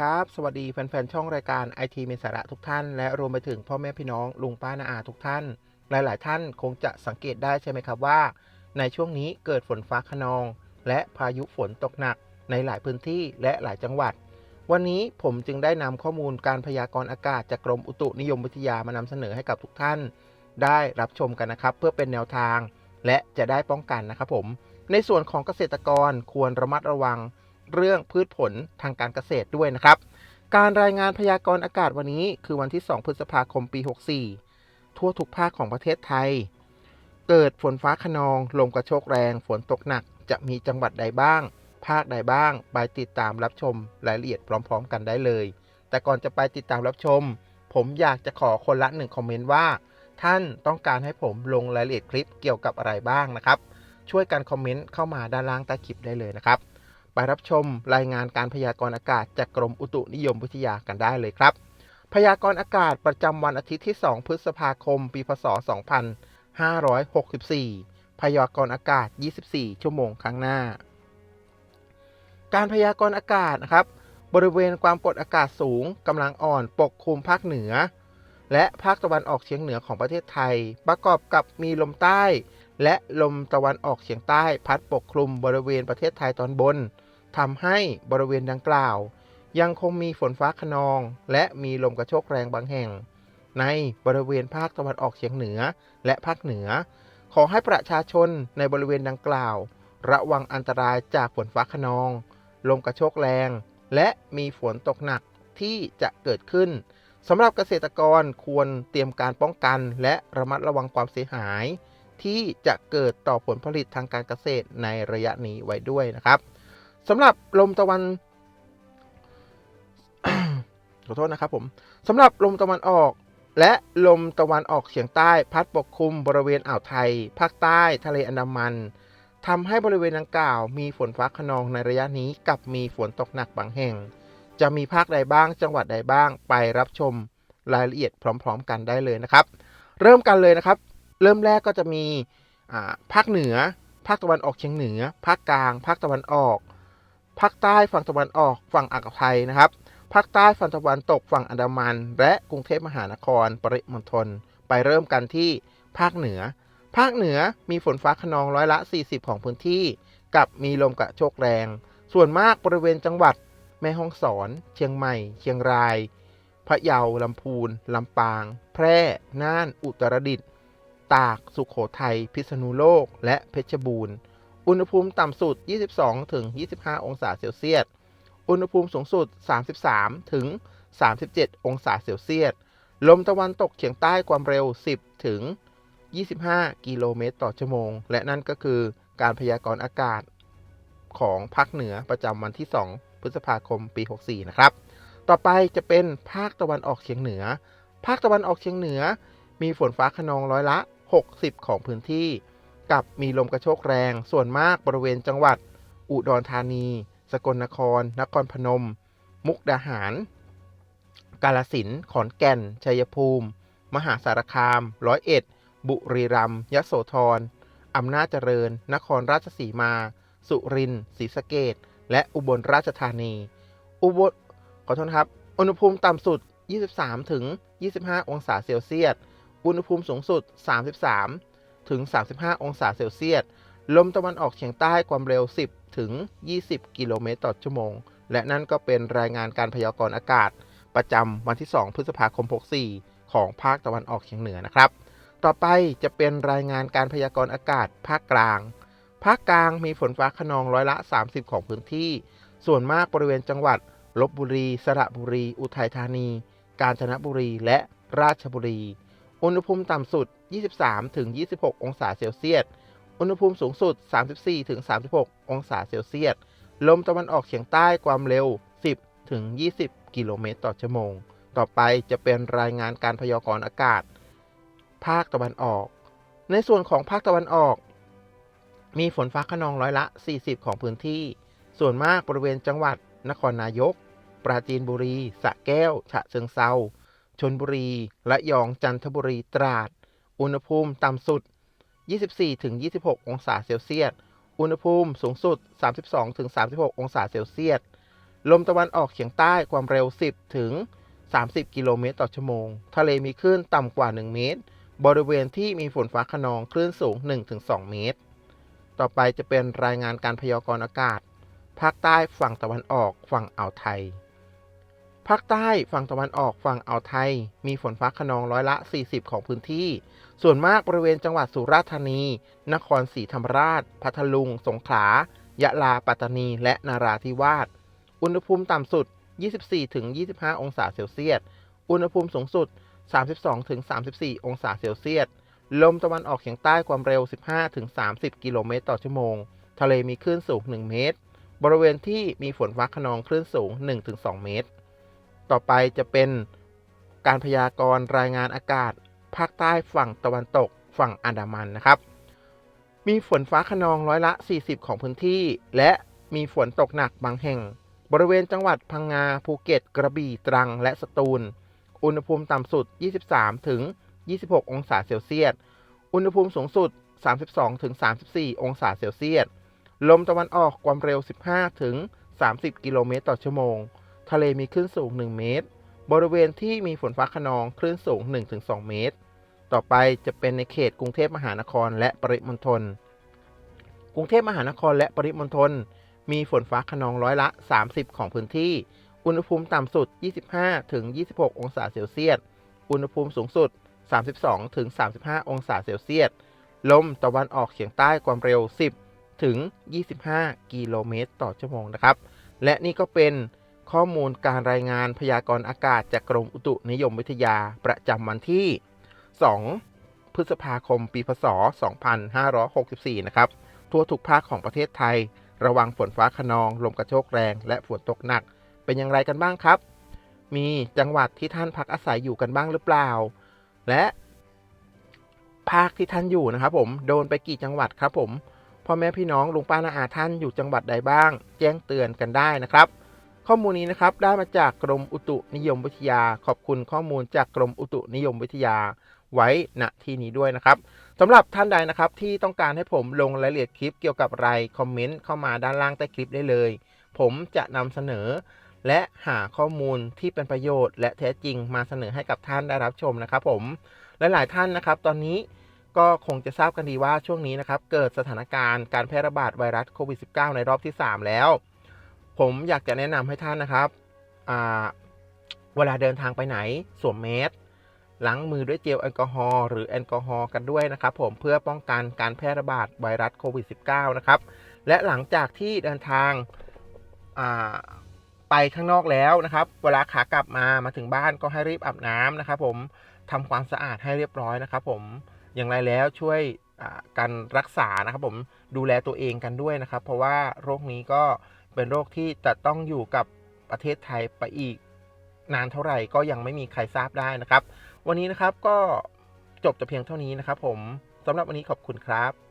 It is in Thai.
ครับ สวัสดีแฟนๆ ช่องรายการไอทีมีสาระทุกท่าน และรวมไปถึงพ่อแม่พี่น้องลุงป้านาอาทุกท่าน หลายๆ ท่านคงจะสังเกตได้ใช่ไหมครับว่า ในช่วงนี้เกิดฝนฟ้าขนอง และพายุฝนตกหนักในหลายพื้นที่และหลายจังหวัด วันนี้ผมจึงได้นำข้อมูลการพยากรณ์อากาศจากกรมอุตุนิยมวิทยามานำเสนอให้กับทุกท่าน ได้รับชมกันนะครับ เพื่อเป็นแนวทาง และจะได้ป้องกันนะครับผมในส่วนของเกษตรกรควรระมัดระวัง เรื่องพืชผลทางการเกษตรด้วยนะครับ การรายงานพยากรณ์อากาศวันนี้คือวันที่ 2 พฤษภาคมปี 64 ทั่วทุกภาคของประเทศไทย เกิดฝนฟ้าขนอง ลมกระโชกแรง ฝนตกหนัก จะมีจังหวัดใดบ้าง ภาคใดบ้าง ไปติดตามรับชมรายละเอียดพร้อม ๆ กันได้เลย แต่ก่อนจะไปติดตามรับชม ผมอยากจะขอคนละหนึ่งคอมเมนต์ว่า ท่านต้องการให้ผมลงรายละเอียดคลิปเกี่ยวกับอะไรบ้างนะครับช่วยกันคอมเมนต์เข้ามาด้านล่างใต้คลิปได้เลยนะครับ ไปรับชมรายงานการพยากรณ์อากาศจากกรมอุตุนิยมวิทยากันได้เลยครับ พยากรณ์อากาศประจำวันอาทิตย์ที่ 2 พฤษภาคม ปี พศ 2564 พยากรณ์อากาศ 24 ชั่วโมงข้างหน้า การพยากรณ์อากาศนะครับ บริเวณความกดอากาศสูงกำลังอ่อนปกคลุมภาคเหนือ และภาคตะวันออกเฉียงเหนือของประเทศไทย ประกอบกับมีลมใต้ และลมตะวันออกเฉียงใต้พัดปกคลุมบริเวณประเทศไทยตอนบนทำให้บริเวณดังกล่าว ยังคงมีฝนฟ้าขนอง และมีลมกระโชกแรงบางแห่ง ในบริเวณภาคตะวันออกเฉียงเหนือ และภาคเหนือ ขอให้ประชาชนในบริเวณดังกล่าว ระวังอันตรายจากฝนฟ้าขนอง ลมกระโชกแรง และมีฝนตกหนักที่จะเกิดขึ้นสำหรับเกษตรกรควรเตรียมการป้องกัน และระมัดระวังความเสียหาย ที่จะเกิดต่อผลผลิตทางการเกษตรในระยะนี้ไว้ด้วยนะครับสำหรับลมตะวันขอโทษนะครับผมสำหรับลมตะวันออก และลมตะวันออกเฉียงใต้ พัดปกคลุมบริเวณอ่าวไทย ภาคใต้ทะเลอันดามันทำให้บริเวณดังกล่าว มีฝนฟ้าขนองในระยะนี้กับมีฝนตกหนักบางแห่ง จะมีภาคใดบ้างจังหวัดใดบ้างไปรับชมรายละเอียดพร้อม ๆ กันได้เลยนะครับ เริ่มกันเลยนะครับ เริ่มแรกก็จะมีภาคเหนือ ภาคตะวันออกเฉียงเหนือ ภาคกลาง ภาคตะวันออก ภาคใต้ฝั่งตะวันออก ฝั่งอ่าวไทยนะครับ ภาคใต้ฝั่งตะวันตกฝั่งอันดามัน และกรุงเทพมหานคร ปริมณฑล ไปเริ่มกันที่ภาคเหนือ ภาคเหนือมีฝนฟ้าขนองร้อยละ 40 ของพื้นที่ กับมีลมกระโชกแรง ส่วนมากบริเวณจังหวัด แม่ฮ่องสอน เชียงใหม่ เชียงราย พะเยา ลำพูน ลำปาง แพร่ น่าน อุตรดิตถ์ ตาก สุขโขทัย พิษณุโลก และเพชรบูรณ์ อุณหภูมิต่ำสุด 22ถึง25 องศาเซลเซียส อุณหภูมิสูงสุด 33ถึง37 องศาเซลเซียส ลมตะวันตกเฉียงใต้ความเร็ว 10 ถึง 25 กิโลเมตรต่อชั่วโมง และนั่นก็คือการพยากรณ์อากาศของภาคเหนือประจำวันที่ 2 พฤษภาคมปี 64 นะครับ ต่อไปจะเป็นภาคตะวันออกเฉียงเหนือ ภาคตะวันออกเฉียงเหนือ มีฝนฟ้าขนองร้อยละ 60 ของพื้นที่ กับมีลมกระโชกแรง ส่วนมากบริเวณจังหวัด อุดรธานี สกลนคร นครพนม มุกดาหาร กาลสินขอนแก่น ชัยภูมิ มหาสารคาม ร้อยเอ็ด บุรีรัมย์ยโสธรอำนาจเจริญ นครราชสีมา สุรินทร์ศรีสะเกษและอุบลราชธานี อุบล ขอโทษครับ อุณหภูมิต่ำสุด 23 ถึง 25 องศาเซลเซียส อุณหภูมิสูงสุด 33 ถึง 35 องศาเซลเซียส ลมตะวันออกเฉียงใต้ความเร็ว 10 ถึง 20 กิโลเมตรต่อชั่วโมง และนั่นก็เป็นรายงานการพยากรณ์อากาศ ประจำวันที่ 2 พฤษภาคม 64 ของภาคตะวันออกเฉียงเหนือนะครับ ต่อไปจะเป็นรายงานการพยากรณ์อากาศภาคกลาง ภาคกลางมีฝนฟ้าขนองร้อยละ 30 ของพื้นที่ ส่วนมากบริเวณจังหวัดลบบุรี สระบุรี อุทัยธานี กาญจนบุรี และราชบุรี อุณหภูมิต่ำสุด 23-26 องศาเซลเซียส อุณหภูมิสูงสุด 34-36 องศาเซลเซียส ลมตะวันออกเฉียงใต้ความเร็ว 10-20 กิโลเมตรต่อชั่วโมง ต่อไปจะเป็นรายงานการพยากรณ์อากาศ ภาคตะวันออก ในส่วนของภาคตะวันออก มีฝนฟ้าขนองร้อยละ 40 ของพื้นที่ ส่วนมากบริเวณจังหวัด นครนายก ปราจีนบุรีสระแก้ว ฉะเชิงเซา ชนบุรี และยองจันทบุรีตราด อุณหภูมิต่ำสุด 24-26 องศาเซลเซียส อุณหภูมิสูงสุด 32-36 องศาเซลเซียส ลมตะวันออกเฉียงใต้ความเร็ว 10 ถึง 30 กิโลเมตรต่อชั่วโมง ทะเลมีคลื่นต่ำกว่า 1 เมตร บริเวณที่มีฝนฟ้าขนองคลื่นสูง 1-2 เมตร ต่อไปจะเป็นรายงานการพยากรณ์อากาศ ภาคใต้ฝั่งตะวันออกฝั่งอ่าวไทย ภาคใต้ฝั่งตะวันออกฝั่งอ่าวไทย มีฝนฟ้าขนองร้อยละ 40 ของพื้นที่ ส่วนมากบริเวณจังหวัดสุราษฎร์ธานี นครศรีธรรมราช พัทลุง สงขลา ยะลา ปัตตานี และนาราธิวาส อุณหภูมิต่ำสุด 24-25 องศาเซลเซียส อุณหภูมิสูงสุด 32-34 องศาเซลเซียส ลมตะวันออกเฉียงใต้ความเร็ว 15-30 กิโลเมตรต่อชั่วโมง ทะเลมีคลื่นสูง 1 เมตร บริเวณที่มีฝนฟ้าขนองคลื่นสูง 1-2 เมตร ต่อไปจะเป็นการพยากรณ์รายงานอากาศ ภาคใต้ฝั่งตะวันตก ฝั่งอันดามันนะครับ มีฝนฟ้าขนองร้อยละ 40 ของพื้นที่ และมีฝนตกหนักบางแห่ง บริเวณจังหวัดพังงาภูเก็ต กระบี่ตรัง และสตูล อุณหภูมิต่ำสุด 23 ถึง 26 องศาเซลเซียส อุณหภูมิสูงสุด 32 ถึง 34 องศาเซลเซียส ลมตะวันออกความเร็ว 15 ถึง 30 กิโลเมตรต่อชั่วโมง ทะเลมีคลื่นสูง 1 เมตร บริเวณที่มีฝนฟ้าขนองคลื่นสูง 1-2 เมตร ต่อไปจะเป็นในเขตกรุงเทพมหานครและปริมณฑล กรุงเทพมหานครและปริมณฑลมีฝนฟ้าขนองร้อยละ 30 ของพื้นที่ อุณหภูมิต่ำสุด 25ถึง26 องศาเซลเซียส อุณหภูมิสูงสุด 32ถึง35 องศาเซลเซียส ลมตะวันออกเฉียงใต้ความเร็ว 10 ถึง 25 กิโลเมตรต่อชั่วโมงนะครับ และนี่ก็เป็น ข้อมูลการรายงานพยากรณ์อากาศจากกรมอุตุนิยมวิทยาประจำวันที่ 2 พฤษภาคม ปีพศ 2564 นะครับ ทั่วทุกภาคของประเทศไทย ระวังฝนฟ้าขนอง ลมกระโชกแรง และฝนตกหนัก เป็นอย่างไรกันบ้างครับ มีจังหวัดที่ท่านพักอาศัยอยู่กันบ้างหรือเปล่า และภาคที่ท่านอยู่นะครับผม โดนไปกี่จังหวัดครับผม พ่อแม่พี่น้องลุงป้านาอาท่านอยู่จังหวัดใดบ้าง แจ้งเตือนกันได้นะครับ ข้อมูลนี้นะครับได้มาจากกรมอุตุนิยมวิทยา ขอบคุณข้อมูลจากกรมอุตุนิยมวิทยาไว้ณที่นี้ด้วยนะครับสำหรับท่านใดนะครับที่ต้องการให้ผมลงรายละเอียดคลิปเกี่ยวกับอะไรคอมเมนต์เข้ามาด้านล่างใต้คลิปได้เลย ผมจะนำเสนอ และหาข้อมูลที่เป็นประโยชน์ และแท้จริงมาเสนอให้กับท่านได้รับชมนะครับ ผมและหลายท่านนะครับ ตอนนี้ก็คงจะทราบกันดีว่าช่วงนี้นะครับ เกิดสถานการณ์การแพร่ระบาดไวรัสโควิด -19 ในรอบที่ 3 แล้ว ผมอยากจะแนะนำให้ท่านนะครับเวลาเดินทางไปไหนสวมแมสล้างมือด้วยเจลแอลกอฮอล์หรือแอลกอฮอล์กันด้วยนะครับ ผมเพื่อป้องกันการแพร่ระบาดไวรัสโควิด -19 นะครับ และหลังจากที่เดินทางาไปข้างนอกแล้วนะครับ เวลาขากลับมามาถึงบ้านก็ให้รีบอาบน้ำนะครับ ผมทำความสะอาดให้เรียบร้อยนะครับ ผมอย่างไรแล้วช่วยการรักษานะครับ ผมดูแลตัวเองกันด้วยนะครับ เพราะว่าโรคนี้ก็ เป็นโรคที่จะต้องอยู่กับประเทศไทยไปอีกนานเท่าไหร่ก็ยังไม่มีใครทราบได้นะครับ วันนี้นะครับก็จบแต่เพียงเท่านี้นะครับผมสำหรับวันนี้ขอบคุณครับ